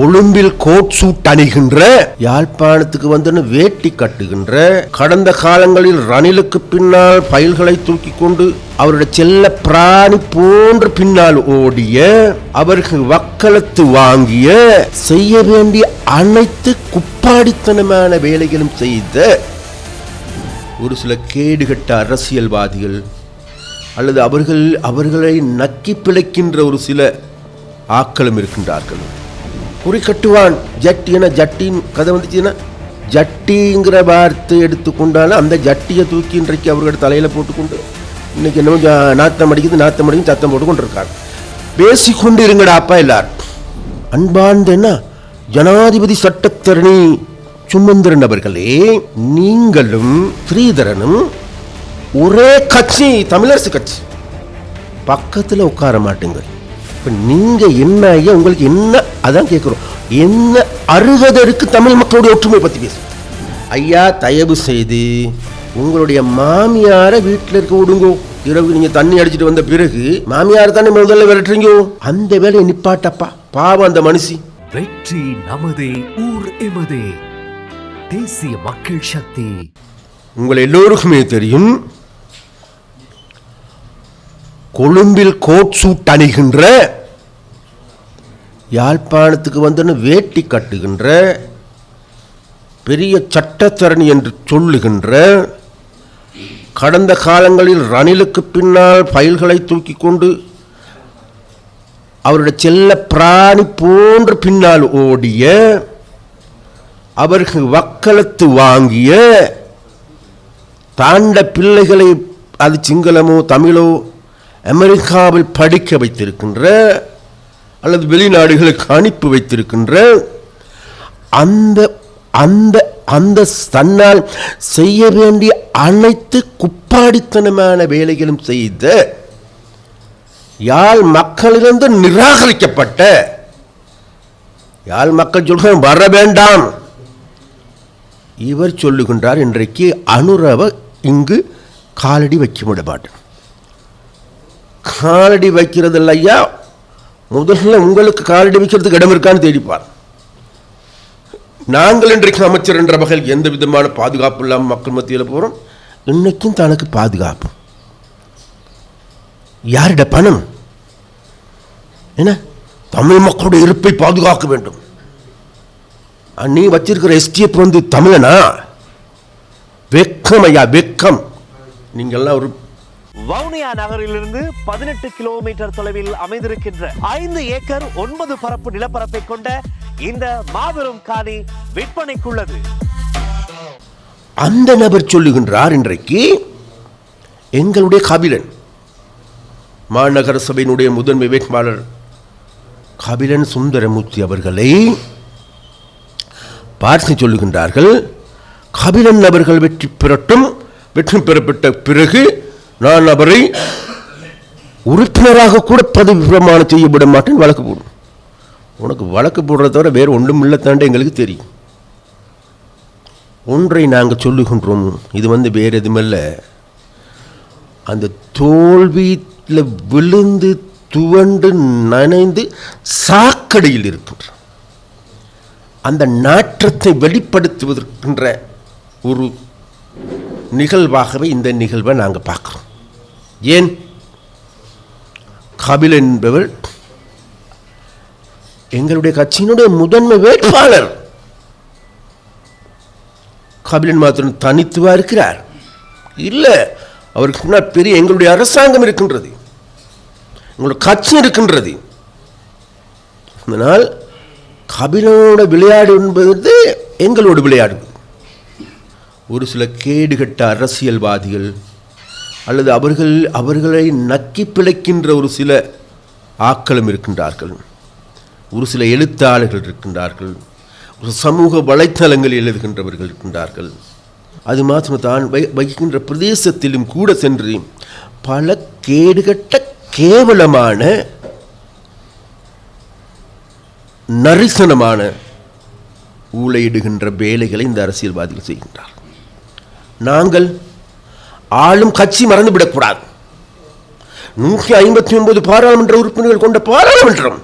கொழும்பில் coat suit அணிகின்ற யாழ்ப்பாணத்துக்கு வந்து வேட்டி கட்டுகின்ற கடந்த காலங்களில் ரணிலுக்கு பின்னால் பயில்களை தூக்கி கொண்டு அவருடைய செல்ல பிராணி போன்று பின்னால் ஓடிய அவர்கள் வக்களத்து வாங்கிய செய்ய வேண்டிய அனைத்து குப்பாடித்தனமான வேலைகளும் செய்த ஒரு சில கேடுகட்ட அரசியல்வாதிகள் அல்லது அவர்கள் அவர்களை நக்கி பிழைக்கின்ற ஒரு சில ஆக்களும் இருக்கின்றார்கள். குறிக்கட்டுவான். ஜட்டி என ஜட்டின் கதை வந்துச்சுன்னா ஜட்டிங்கிற வார்த்தை எடுத்துக்கொண்டாலும் அந்த ஜட்டியை தூக்கி இன்றைக்கு அவர்களோட தலையில் போட்டுக்கொண்டு இன்னைக்கு என்னமோ நாத்தம் அடிக்குது நாத்தம் அடிக்குது சத்தம் போட்டு கொண்டு பேசிக்கொண்டு இருங்கடா அப்பா எல்லார் அன்பார்ந்த என்ன ஜனாதிபதி சட்டத்தரணி சுமந்திரன் அவர்களே நீங்களும் ஸ்ரீதரனும் ஒரே கட்சி தமிழரசு கட்சி. பக்கத்தில் உட்கார மாட்டீங்க இப்போ நீங்கள் என்ன ஐயா உங்களுக்கு என்ன அதான் கேட்குறோம் என்ன அருகதை இருக்கு தமிழ் மக்களுடைய ஒற்றுமை பற்றி பேச ஐயா தயவு செய்து உங்களுடைய மாமியாரை வீட்டில் இருக்க விடுங்கோ. இரவு நீங்கள் தண்ணி அடிச்சிட்டு வந்த பிறகு மாமியார் தானே முதல்ல விரட்டுறீங்கோ? அந்த வேலையை நிப்பாட்டப்பா. பாவம் அந்த மனுஷி. வெற்றி நமதே ஊர் எமதே. தேசிய மக்கள் சக்தி. உங்கள் எல்லோருக்குமே தெரியும் கொழும்பில் கோட் சூட் அணிகின்ற யாழ்ப்பாணத்துக்கு வந்தேன்னு வேட்டி கட்டுகின்ற பெரிய சட்டத்தரணி என்று சொல்லுகின்ற கடந்த காலங்களில் ரணிலுக்கு பின்னால் பயில்களை தூக்கி கொண்டு அவருடைய செல்ல பிராணி போன்று பின்னால் ஓடிய அவர்கள் வக்கலத்து வாங்கிய தாண்ட பிள்ளைகளை அது சிங்களமோ தமிழோ அமெரிக்காவில் படிக்க வைத்திருக்கின்ற அல்லது வெளிநாடுகளுக்கு அனுப்பி வைத்திருக்கின்ற அந்த அந்த அந்த தன்னால் செய்ய வேண்டிய அனைத்து குப்பாடித்தனமான வேலைகளும் செய்த யாழ் மக்களிலிருந்து நிராகரிக்கப்பட்ட யாழ் மக்கள் சொல்கிறார் வர வேண்டாம். இவர் சொல்லுகின்றார் இன்றைக்கு அனுரவ இங்கு காலடி வைக்க விட மாட்டேன் காலடி வைக்கிறதில்லையா? முதல்ல உங்களுக்கு காலடி வைக்கிறதுக்கு இடம் இருக்கான்னு தேடிப்பார். நாங்கள் இன்றைக்கு அமைச்சர் என்ற வகையில் எந்த விதமான பாதுகாப்பு இல்லாமல் மக்கள் மத்தியில் போகிறோம் இன்னைக்கும் தனக்கு பாதுகாப்பு. யாரிட பணம்? என்ன? தமிழ் மக்களுடைய இருப்பை பாதுகாக்க வேண்டும். நீ வச்சிருக்கிற எஸ்டிஎஃப் வந்து தமிழனா? வெக்கம் ஐயா வெக்கம். நீங்கள்லாம் ஒரு வவுனியா நகரிலிருந்து பதினெட்டு கிலோமீட்டர் தொலைவில் அமைந்திருக்கின்ற ஐந்து ஏக்கர் ஒன்பது பரப்பு நிலப்பரப்பை கொண்ட இந்த மாபெரும் காணி விற்பனைக்குள்ளது. அந்த நபர் சொல்லுகின்றார் இன்றைக்கு எங்களுடைய கபிலன் மாநகர சபையினுடைய முதன்மை வேட்பாளர் கபிலன் சுந்தரமூர்த்தி அவர்களை பார்த்து சொல்லுகின்றார்கள் கபிலன் அவர்கள் வெற்றி பெறட்டும் வெற்றி பெறப்பட்ட பிறகு நான் அவரை உறுப்பினராக கூட பதவி பிரமாணம் செய்ய விட மாட்டேன் வழக்கு போடும். உனக்கு வழக்கு போடுறத தவிர வேறு ஒன்றும் இல்லைத்தாண்டு எங்களுக்கு தெரியும். ஒன்றை நாங்கள் சொல்லுகின்றோம் இது வந்து வேறு எதுமல்ல அந்த தோல்வியில் விழுந்து துவண்டு நனைந்து சாக்கடையில் இருக்கின்ற அந்த நாற்றத்தை வெளிப்படுத்துவதற்கின்ற ஒரு நிகழ்வாகவே இந்த நிகழ்வை நாங்கள் பார்க்குறோம். ஏன்? கபில் என்பவர் எங்களுடைய கட்சியினுடைய முதன்மை வேட்பாளர். கபிலன் மாத்திரம் தனித்துவா இருக்கிறார். இல்லை அவருக்கு முன்னால் பெரிய எங்களுடைய அரசாங்கம் இருக்கின்றது. எங்களுடைய கட்சி இருக்கின்றது. அதனால் கபிலனோட விளையாடு என்பது எங்களோட விளையாடுவது ஒரு சில கேடுகட்ட அரசியல்வாதிகள் அல்லது அவர்கள் அவர்களை நக்கி பிழைக்கின்ற ஒரு சில ஆக்களும் இருக்கின்றார்கள். ஒரு சில எழுத்தாளர்கள் இருக்கின்றார்கள். ஒரு சமூக வலைத்தளங்களில் எழுதுகின்றவர்கள் இருக்கின்றார்கள். அது மாத்திரம் தான் வை- வகிக்கின்ற பிரதேசத்திலும் கூட சென்று பல கேடுகட்ட கேவலமான நரிசனமான ஊழையிடுகின்ற வேலைகளை இந்த அரசியல்வாதிகள் செய்கின்றார் நாங்கள் ஆளும் கட்சி மறந்துவிடக்கூடாது. நூற்றி ஐம்பத்தி ஒன்பது பாராளுமன்ற உறுப்பினர்கள் கொண்ட பாராளுமன்றம்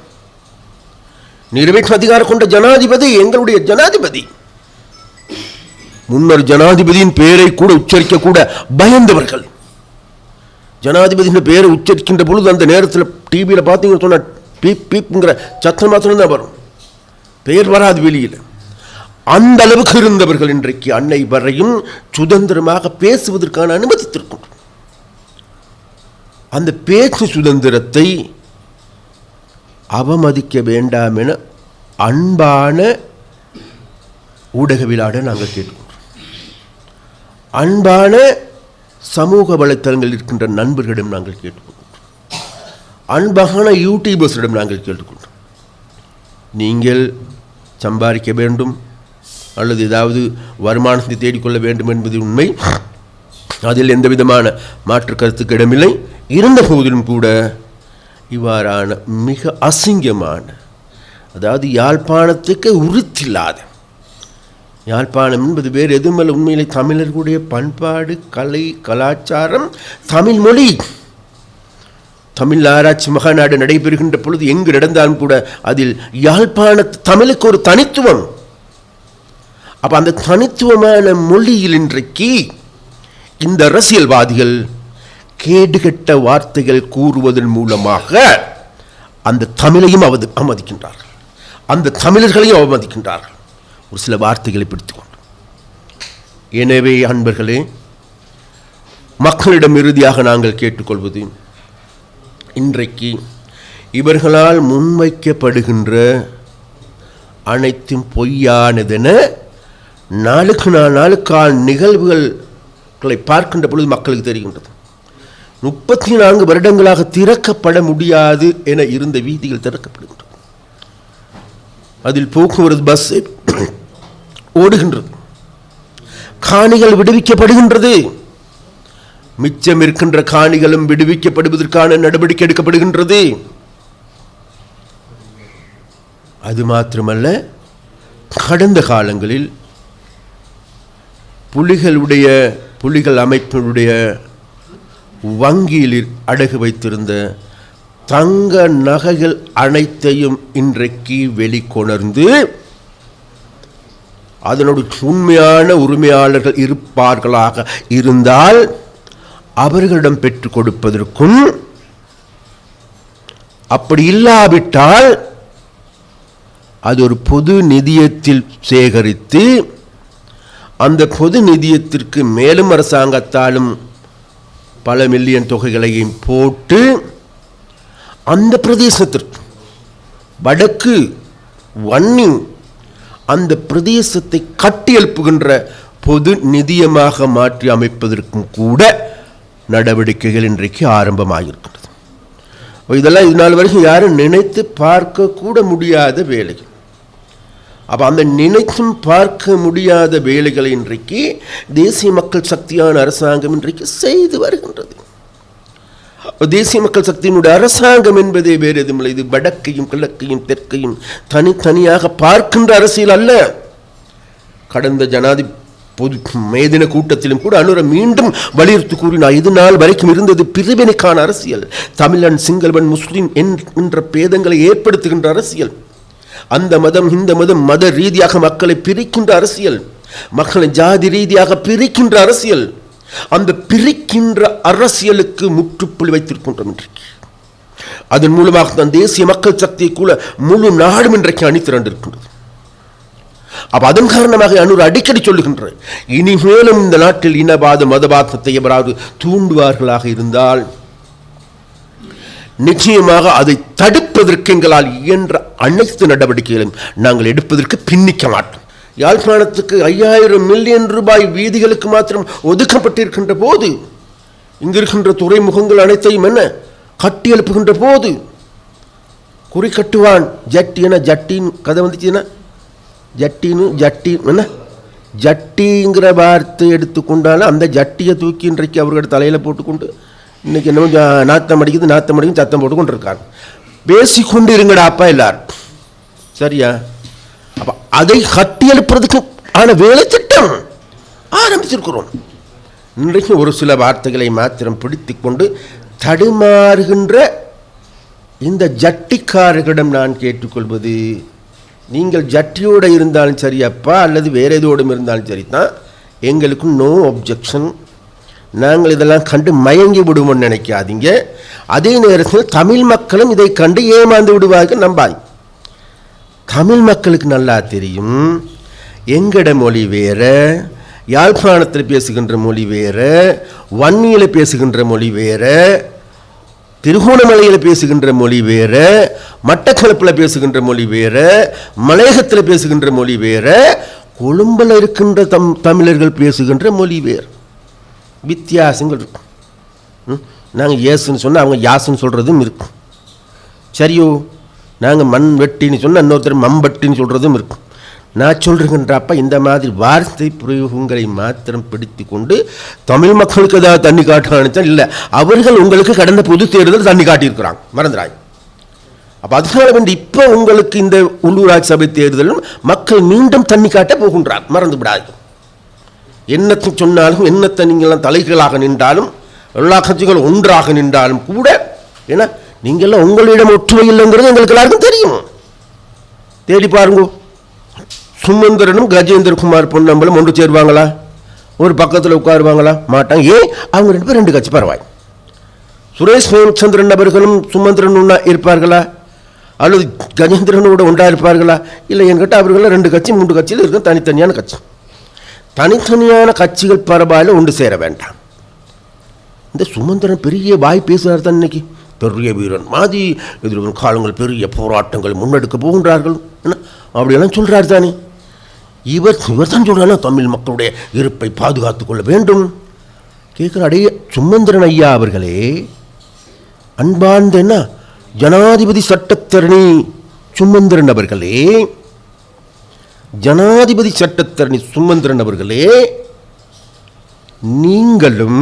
நிறைவேற்றும் அதிகாரம் கொண்ட ஜனாதிபதி எங்களுடைய ஜனாதிபதி. முன்னர் ஜனாதிபதியின் பெயரை கூட உச்சரிக்க கூட பயந்தவர்கள். ஜனாதிபதியின் பெயரை உச்சரிக்கின்ற பொழுது அந்த நேரத்தில் டிவியில் பார்த்தீங்கன்னு சொன்ன பீப் பீப்ங்கிற சத்தம் மாத்திரம் தான் வரும். பெயர் வராது வெளியில். அந்த அளவுக்கு இருந்தவர்கள் இன்றைக்கு அன்னை வரையும் சுதந்திரமாக பேசுவதற்கான அனுமதித்திருக்கும். அந்த பேச்சு சுதந்திரத்தை அவமதிக்க வேண்டாம் என அன்பான ஊடகவியலாட நாங்கள் கேட்கிறோம். அன்பான சமூக வலைத்தளங்களில் இருக்கின்ற நண்பர்களிடம் நாங்கள் கேட்டுக்கொண்டோம் அன்பான யூடியூபர்ஸிடம் நாங்கள் கேட்டுக்கொண்டோம் நீங்கள் சம்பாதிக்க வேண்டும் அல்லது ஏதாவது வருமானத்தை தேடிக்கொள்ள வேண்டும் என்பது உண்மை. அதில் எந்த விதமான மாற்று கருத்துக்கு இடமில்லை. இருந்த போதிலும் கூட இவ்வாறான மிக அசிங்கமான அதாவது யாழ்ப்பாணத்துக்கு உறுத்தில்லாத யாழ்ப்பாணம் என்பது வேறு எதுவுமல்ல உண்மையிலே தமிழர்களுடைய பண்பாடு கலை கலாச்சாரம் தமிழ் மொழி. தமிழ் ஆராய்ச்சி மகாநாடு நடைபெறுகின்ற பொழுது எங்கு நடந்தாலும் கூட அதில் யாழ்ப்பாண தமிழுக்கு ஒரு தனித்துவம் அப்போ அந்த தனித்துவமான மொழியில் இன்றைக்கு இந்த அரசியல்வாதிகள் கேடுகெட்ட வார்த்தைகள் கூறுவதன் மூலமாக அந்த தமிழையும் அவது அவமதிக்கின்றார்கள். அந்த தமிழர்களையும் அவமதிக்கின்றார்கள். ஒரு சில வார்த்தைகளை பிடித்துக்கொண்டு. எனவே அன்பர்களே மக்களிடம் இறுதியாக நாங்கள் கேட்டுக்கொள்வது இன்றைக்கு இவர்களால் முன்வைக்கப்படுகின்ற அனைத்தும் பொய்யானதென நாளுக்கு நாள் நாளுக்கால் நிகழ்வுகளை பார்க்கின்ற பொழுது மக்களுக்கு தெரிகின்றது. முப்பத்தி நான்கு வருடங்களாக திறக்கப்பட முடியாது என இருந்த வீதிகள் திறக்கப்படுகின்றது. அதில் போக்குவரத்து பஸ் ஓடுகின்றது. காணிகள் விடுவிக்கப்படுகின்றது. மிச்சம் இருக்கின்ற காணிகளும் விடுவிக்கப்படுவதற்கான நடவடிக்கை எடுக்கப்படுகின்றது. அது மாத்திரமல்ல கடந்த காலங்களில் புலிகளுடைய புலிகள் அமைப்பினுடைய வங்கியில் அடகு வைத்திருந்த தங்க நகைகள் அனைத்தையும் இன்றைக்கு வெளிக்கொணர்ந்து அதனுடைய உண்மையான உரிமையாளர்கள் இருப்பார்களாக இருந்தால் அவர்களிடம் பெற்றுக் கொடுப்பதற்கும் அப்படி இல்லாவிட்டால் அது ஒரு பொது நிதியத்தில் சேகரித்து அந்த பொது நிதியத்திற்கு மேலும் அரசாங்கத்தாலும் பல மில்லியன் தொகைகளையும் போட்டு அந்த பிரதேசத்திற்கு வடக்கு வன்னி அந்த பிரதேசத்தை கட்டியெழுப்புகின்ற பொது நிதியமாக மாற்றி அமைப்பதற்கும் கூட நடவடிக்கைகள் இன்றைக்கு ஆரம்பமாகியிருக்கின்றது இதெல்லாம் இது நாள் வரைக்கும் யாரும் நினைத்து பார்க்க கூட முடியாத வேலைகள். அப்போ அந்த நினைத்தும் பார்க்க முடியாத வேலைகளை இன்றைக்கு தேசிய மக்கள் சக்தியான அரசாங்கம் இன்றைக்கு செய்து வருகின்றது. தேசிய மக்கள் சக்தியினுடைய அரசாங்கம் என்பதே வேறு எதுவுமில்லை இது வடக்கையும் கிழக்கையும் தெற்கையும் தனித்தனியாக பார்க்கின்ற அரசியல் அல்ல. கடந்த ஜனாதி பொது மேதின கூட்டத்திலும் கூட அனுர மீண்டும் வலியுறுத்தி கூறினார். இது நாள் வரைக்கும் இருந்தது பிரிவினைக்கான அரசியல். தமிழன் சிங்களவன் முஸ்லீம் என்ற பேதங்களை ஏற்படுத்துகின்ற அரசியல். அந்த மதம் இந்த மதம் மத ரீதியாக மக்களை பிரிக்கின்ற அரசியல். மக்களை ஜாதி ரீதியாக பிரிக்கின்ற அரசியல். அந்த பிரிக்கின்ற அரசியலுக்கு முற்றுப்புள்ளி வைத்திருக்கின்றோம் இன்றைக்கு. அதன் மூலமாக தான் தேசிய மக்கள் சக்தியை கூட முழு நாடும் இன்றைக்கு அணிதிரண்டிருக்கின்றது அப்ப அதன் காரணமாக அன்னூர் அடிக்கடி சொல்லுகின்ற இனிமேலும் இந்த நாட்டில் இனவாத மதவாதத்தை எவராவது தூண்டுவார்களாக இருந்தால் நிச்சயமாக அதை தடுப்பதற்கு எங்களால் இயன்ற அனைத்து நடவடிக்கைகளையும் நாங்கள் எடுப்பதற்கு பின்னிக்க மாட்டோம். யாழ்ப்பாணத்துக்கு ஐயாயிரம் மில்லியன் ரூபாய் வீதிகளுக்கு மாத்திரம் ஒதுக்கப்பட்டிருக்கின்ற போது இங்கிருக்கின்ற துறைமுகங்கள் அனைத்தையும் என்ன கட்டி எழுப்புகின்ற போது குறி கட்டுவான் ஜட்டி என ஜட்டின்னு கதை வந்துச்சுன்னா ஜட்டின்னு ஜட்டி என்ன? ஜட்டிங்கிற வார்த்தை எடுத்துக்கொண்டாலும் அந்த ஜட்டியை தூக்கி இன்றைக்கு அவர்கள் தலையில் போட்டுக்கொண்டு இன்றைக்கி என்னமோ நாத்தம் அடிக்குது நாத்தம் அடிக்குது சத்தம் போட்டு கொண்டு இருக்காங்க பேசிக்கொண்டு இருங்கடா அப்பா எல்லாரும். சரியா? அப்போ அதை கட்டி எழுப்புறதுக்கு ஆன வேலை திட்டம் ஆரம்பிச்சிருக்கிறோம். இன்றைக்கு ஒரு சில வார்த்தைகளை மாத்திரம் பிடித்து கொண்டு தடுமாறுகின்ற இந்த ஜட்டிக்காரர்களிடம் நான் கேட்டுக்கொள்வது நீங்கள் ஜட்டியோடு இருந்தாலும் சரி அப்பா அல்லது வேறு எதோடும் இருந்தாலும் சரி தான் எங்களுக்கும் நோ அப்ஜெக்ஷன் நாங்கள் இதெல்லாம் கண்டு மயங்கி விடுவோம்னு நினைக்காதீங்க. அதே நேரத்தில் தமிழ் மக்களும் இதை கண்டு ஏமாந்து விடுவார்கள் நம்பாய். தமிழ் மக்களுக்கு நல்லா தெரியும். எங்கட மொழி வேறு? யாழ்ப்பாணத்தில் பேசுகின்ற மொழி வேறு? வன்னியில் பேசுகின்ற மொழி வேறு? திருகோணமலையில் பேசுகின்ற மொழி வேறு? மட்டக்களப்பில் பேசுகின்ற மொழி வேறு? மலையகத்தில் பேசுகின்ற மொழி வேறு? கொழும்பில் இருக்கின்ற தம் தமிழர்கள் பேசுகின்ற மொழி வேறு. வித்தியாசங்கள் இருக்கும். நாங்கள் ஏசுன்னு சொன்னால் அவங்க யாசுன்னு சொல்கிறதும் இருக்கும். சரியோ நாங்கள் மண் வெட்டின்னு சொன்னால் இன்னொருத்தர் மம்பட்டின்னு சொல்கிறதும் இருக்கும். நான் சொல்கிறேங்கன்றப்ப இந்த மாதிரி வார்த்தை பிரயோகங்களை மாத்திரம் பிடித்து கொண்டு தமிழ் மக்களுக்கு ஏதாவது தண்ணி காட்டுறான்னு இல்லை. அவர்கள் உங்களுக்கு கடந்த பொது தேர்தல் தண்ணி காட்டியிருக்கிறாங்க. மறந்துடாய் அப்போ அதனால வேண்டி இப்போ உங்களுக்கு இந்த உள்ளூராட்சி சபை தேர்தலும் மக்கள் மீண்டும் தண்ணி காட்ட போகின்றார் மறந்து விடாது என்னத்தை சொன்னாலும் என்னத்தை நீங்கள்லாம் தலைகளாக நின்றாலும் எல்லா கட்சிகளும் ஒன்றாக நின்றாலும் கூட ஏன்னா நீங்கள்லாம் உங்களிடம் ஒற்றுமை இல்லைங்கிறது எங்களுக்கு எல்லாருக்கும் தெரியும். தேடி பாருங்க. சுமந்திரனும் கஜேந்திரகுமார் பொன்னம்பலம் ஒன்று சேருவாங்களா? ஒரு பக்கத்தில் உட்காருவாங்களா? மாட்டாங்க. ஏன் அவங்க ரெண்டு பேரும் ரெண்டு கட்சி பரவாய் சுரேஷ் சந்திரன் அவர்களும் சுமந்திரன் ஒன்றா இருப்பார்களா? அல்லது கஜேந்திரனோட ஒன்றா இருப்பார்களா? இல்லை என்கிட்ட அவர்கள் ரெண்டு கட்சி மூன்று கட்சியில் இருக்கும் தனித்தனியான கட்சி. தனித்தனியான கட்சிகள் பரவாயில்ல ஒன்று சேர வேண்டாம். இந்த சுமந்திரன் பெரிய வாய் பேசுகிறார் தான் இன்னைக்கு. பெரிய வீரன் மாதிரி எதிர்வரும் காலங்கள் பெரிய போராட்டங்கள் முன்னெடுக்க போகின்றார்கள். என்ன? அப்படியெல்லாம் சொல்கிறார் தானே. இவர் இவர் தான் சொல்கிறாங்க தமிழ் மக்களுடைய இருப்பை பாதுகாத்து கொள்ள வேண்டும். கேட்குற அடைய சுமந்திரன் ஐயா அவர்களே அன்பார்ந்த என்ன? ஜனாதிபதி சட்டத்தரணி சுமந்திரன் அவர்களே ஜனாதிபதி சட்டத்தரணி சுமந்திரன் அவர்களே நீங்களும்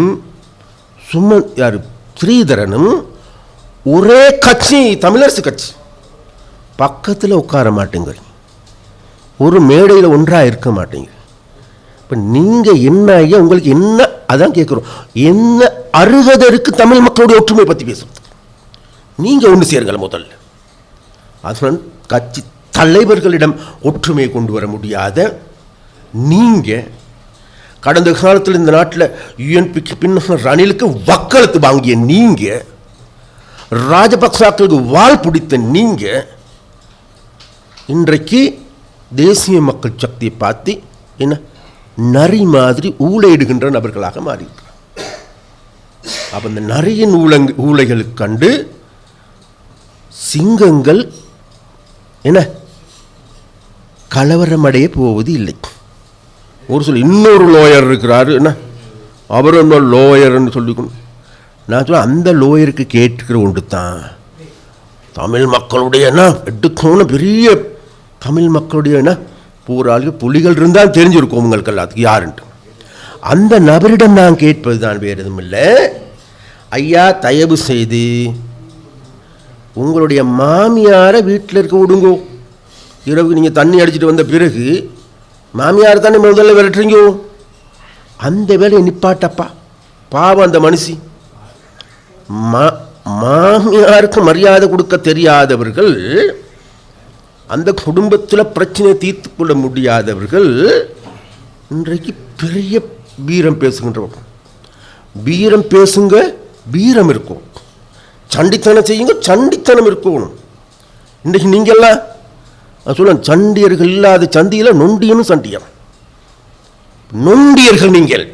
சும யார் ஸ்ரீதரனும் ஒரே கட்சி தமிழரசு கட்சி. பக்கத்தில் உட்கார மாட்டேங்கிறீங்க ஒரு மேடையில் ஒன்றாக இருக்க மாட்டேங்க இப்போ நீங்கள் என்ன ஐயா உங்களுக்கு என்ன அதான் கேட்குறோம் என்ன அருகதை இருக்குது தமிழ் மக்களுடைய ஒற்றுமை பற்றி பேசுகிறது நீங்கள் ஒன்று சேருங்கள் முதல்ல. அதனால் கட்சி தலைவர்களிடம் ஒற்றுமை கொண்டு வர முடியாத நீங்கள் கடந்த காலத்தில் இந்த நாட்டில் யூஎன்பிக்கு பின்ன ரணிலுக்கு வக்களத்து வாங்கிய நீங்கள் ராஜபக்சாக்களுக்கு வால் பிடித்த நீங்கள் இன்றைக்கு தேசிய மக்கள் சக்தியை பார்த்து என்ன நரி மாதிரி ஊழையிடுகின்ற நபர்களாக மாறியிருக்கிறார். அப்போ இந்த நரியின் ஊழங் ஊழைகளுக்கு கண்டு சிங்கங்கள் என்ன கலவரமடைய போவது இல்லை. ஒரு சில இன்னொரு லோயர் இருக்கிறாரு என்ன? அவர் என்ன லோயர்னு சொல்லிக்கணும் நான் சொல்ல அந்த லோயருக்கு கேட்டுக்கிற ஒன்று தான். தமிழ் மக்களுடைய என்ன? எடுக்கணும்னு பெரிய தமிழ் மக்களுடைய என்ன? பூராளி புலிகள் இருந்தால் தெரிஞ்சிருக்கும் உங்களுக்கு எல்லாத்துக்கு யாருன்ட்டு. அந்த நபரிடம் நான் கேட்பது தான் வேறு எதுவும் இல்லை. ஐயா தயவு செய்து உங்களுடைய மாமியாரை வீட்டில் இருக்க விடுங்கோ. இரவு நீங்கள் தண்ணி அடிச்சிட்டு வந்த பிறகு மாமியார் தானே முதல்ல விரட்டுறீங்கோ? அந்த வேலையை நிப்பாட்டப்பா. பாவம் அந்த மனுஷி. மா மாமியாருக்கு மரியாதை கொடுக்க தெரியாதவர்கள் அந்த குடும்பத்தில் பிரச்சனையை தீர்த்து கொள்ள முடியாதவர்கள் இன்றைக்கு பெரிய வீரம் பேசுகின்றவங்க வீரம் பேசுங்க வீரம் இருக்கும். சண்டித்தனம் செய்யுங்க சண்டித்தனம் இருக்கணும். இன்றைக்கு நீங்கள்லாம் சொல்ல சண்டியர்கள் இல்லாத சந்தியில் நொண்டியனும் சண்டியம் நொண்டியர்கள் நீங்கள்.